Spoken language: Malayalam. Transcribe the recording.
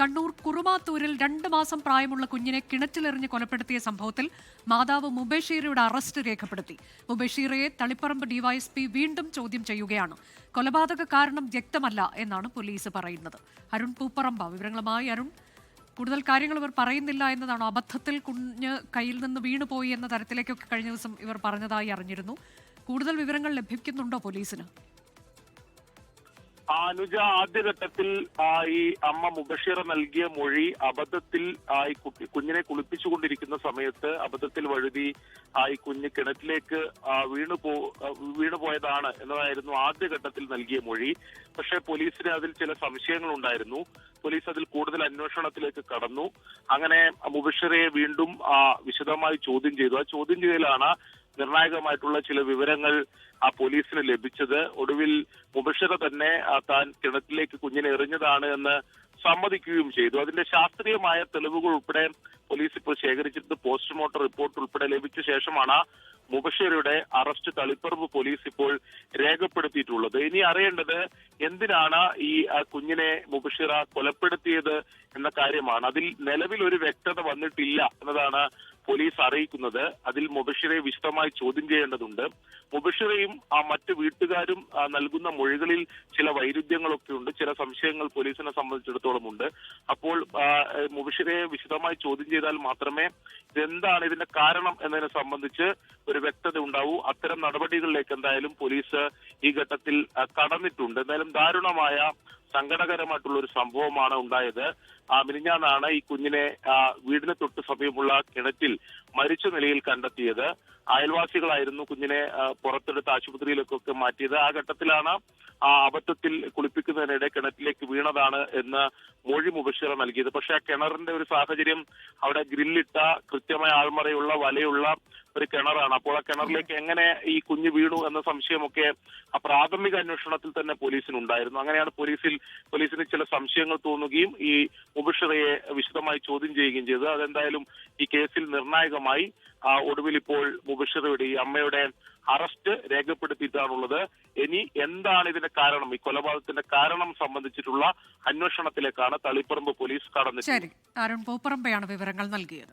കണ്ണൂർ കുറുമാത്തൂരിൽ രണ്ട് മാസം പ്രായമുള്ള കുഞ്ഞിനെ കിണറ്റിലെറിഞ്ഞ് കൊലപ്പെടുത്തിയ സംഭവത്തിൽ മാതാവ് മുബഷീറയുടെ അറസ്റ്റ് രേഖപ്പെടുത്തി. മുബഷീറയെ തളിപ്പറമ്പ് ഡിവൈഎസ്പി വീണ്ടും ചോദ്യം ചെയ്യുകയാണ്. കൊലപാതക കാരണം വ്യക്തമല്ല എന്നാണ് പോലീസ് പറയുന്നത്. അരുൺ പൂപ്പറമ്പ വിവരങ്ങളുമായി അരുൺ. കൂടുതൽ കാര്യങ്ങൾ ഇവർ പറയുന്നില്ല എന്നതാണ് അബദ്ധത്തിൽ കുഞ്ഞ് കയ്യിൽ നിന്ന് വീണുപോയി എന്ന തരത്തിലേക്കൊക്കെ കഴിഞ്ഞ ദിവസം ഇവർ പറഞ്ഞതായി അറിഞ്ഞിരുന്നു. കൂടുതൽ വിവരങ്ങൾ ലഭിക്കുന്നുണ്ടോ പോലീസിന്? അനുജ ആദ്യഘട്ടത്തിൽ ഈ അമ്മ മുബഷീറ നൽകിയ മൊഴി അബദ്ധത്തിൽ ഈ കുട്ടി കുഞ്ഞിനെ കുളിപ്പിച്ചുകൊണ്ടിരിക്കുന്ന സമയത്ത് അബദ്ധത്തിൽ വഴുതി ഈ കുഞ്ഞ് കിണറ്റിലേക്ക് വീണു പോ ആ, വീണു പോയതാണ് എന്നതായിരുന്നു ആദ്യഘട്ടത്തിൽ നൽകിയ മൊഴി. പക്ഷെ പോലീസിന് അതിൽ ചില സംശയങ്ങൾ ഉണ്ടായിരുന്നു പോലീസ് അതിൽ കൂടുതൽ അന്വേഷണത്തിലേക്ക് കടന്നു. അങ്ങനെ മുബഷിറയെ വീണ്ടും വിശദമായി ചോദ്യം ചെയ്തു. ആ ചോദ്യം ചെയ്യലാണ് നിർണായകമായിട്ടുള്ള ചില വിവരങ്ങൾ ആ പോലീസിന് ലഭിച്ചത്. ഒടുവിൽ മുബഷിറ തന്നെ താൻ കിണറ്റിലേക്ക് കുഞ്ഞിനെ എറിഞ്ഞതാണ് എന്ന് സമ്മതിക്കുകയും ചെയ്തു. അതിന്റെ ശാസ്ത്രീയമായ തെളിവുകൾ ഉൾപ്പെടെ പോലീസ് ഇപ്പോൾ ശേഖരിച്ചിട്ട് പോസ്റ്റ്മോർട്ടം റിപ്പോർട്ട് ഉൾപ്പെടെ ലഭിച്ച ശേഷമാണ് മുബഷിറയുടെ അറസ്റ്റ് തളിപ്പറമ്പ് പോലീസ് ഇപ്പോൾ രേഖപ്പെടുത്തിയിട്ടുള്ളത്. ഇനി അറിയേണ്ടത് എന്തിനാണ് ഈ കുഞ്ഞിനെ മുബഷിറ കൊലപ്പെടുത്തിയത് എന്ന കാര്യമാണ്. അതിൽ നിലവിൽ ഒരു വ്യക്തത വന്നിട്ടില്ല എന്നതാണ് പോലീസ് അറിയിക്കുന്നത് അതിൽ മുബഷിറെ വിശദമായി ചോദ്യം ചെയ്യേണ്ടതുണ്ട്. മുബഷിറയും ആ മറ്റ് വീട്ടുകാരും നൽകുന്ന മൊഴികളിൽ ചില വൈരുദ്ധ്യങ്ങളൊക്കെ ഉണ്ട്. ചില സംശയങ്ങൾ പോലീസിനെ സംബന്ധിച്ചിടത്തോളം ഉണ്ട്. അപ്പോൾ മുബഷിറയെ വിശദമായി ചോദ്യം ചെയ്താൽ മാത്രമേ ഇതെന്താണ് ഇതിന്റെ കാരണം എന്നതിനെ സംബന്ധിച്ച് ഒരു വ്യക്തത ഉണ്ടാവൂ. അത്തരം നടപടികളിലേക്ക് എന്തായാലും പോലീസ് ഈ ഘട്ടത്തിൽ കടന്നിട്ടുണ്ട്. എന്തായാലും ദാരുണമായ സങ്കടകരമായിട്ടുള്ള ഒരു സംഭവമാണ് ഉണ്ടായത്. മിനിഞ്ഞാന്നാണ് ഈ കുഞ്ഞിനെ വീടിന് തൊട്ട് സമീപമുള്ള കിണറ്റിൽ മരിച്ച നിലയിൽ കണ്ടെത്തിയത്. അയൽവാസികളായിരുന്നു കുഞ്ഞിനെ പുറത്തെടുത്ത് ആശുപത്രിയിലേക്കൊക്കെ മാറ്റിയത്. ആ ഘട്ടത്തിലാണ് ആ അബദ്ധത്തിൽ കുളിപ്പിക്കുന്നതിനിടെ കിണറ്റിലേക്ക് വീണതാണ് എന്ന് മൊഴി മുബഷിറ നൽകിയത്. പക്ഷെ ആ കിണറിന്റെ ഒരു സാഹചര്യം അവിടെ ഗ്രില്ലിട്ട കൃത്യമായ ആൾമറയുള്ള വലയുള്ള ഒരു കിണറാണ്. അപ്പോൾ ആ കിണറിലേക്ക് എങ്ങനെ ഈ കുഞ്ഞു വീണു എന്ന സംശയമൊക്കെ ആ പ്രാഥമിക അന്വേഷണത്തിൽ തന്നെ പോലീസിന് ഉണ്ടായിരുന്നു അങ്ങനെയാണ് പോലീസിൽ പോലീസിന് ചില സംശയങ്ങൾ തോന്നുകയും ഈ മുബഷിറയെ വിശദമായി ചോദ്യം ചെയ്യുകയും ചെയ്തത്. അതെന്തായാലും ഈ കേസിൽ നിർണായകമായി ആ, ഒടുവിൽ ഇപ്പോൾ മുബഷിറയുടെ ഈ അമ്മയുടെ അറസ്റ്റ് രേഖപ്പെടുത്തിയിട്ടാണുള്ളത്. ഇനി എന്താണ് ഇതിന്റെ കാരണം? ഈ കൊലപാതകത്തിന്റെ കാരണം സംബന്ധിച്ചിട്ടുള്ള അന്വേഷണത്തിലേക്കാണ് തളിപ്പറമ്പ് പോലീസ് കടന്നത് ശരി. അരുൺ പൂപ്പറമ്പയാണ് വിവരങ്ങൾ നൽകിയത്.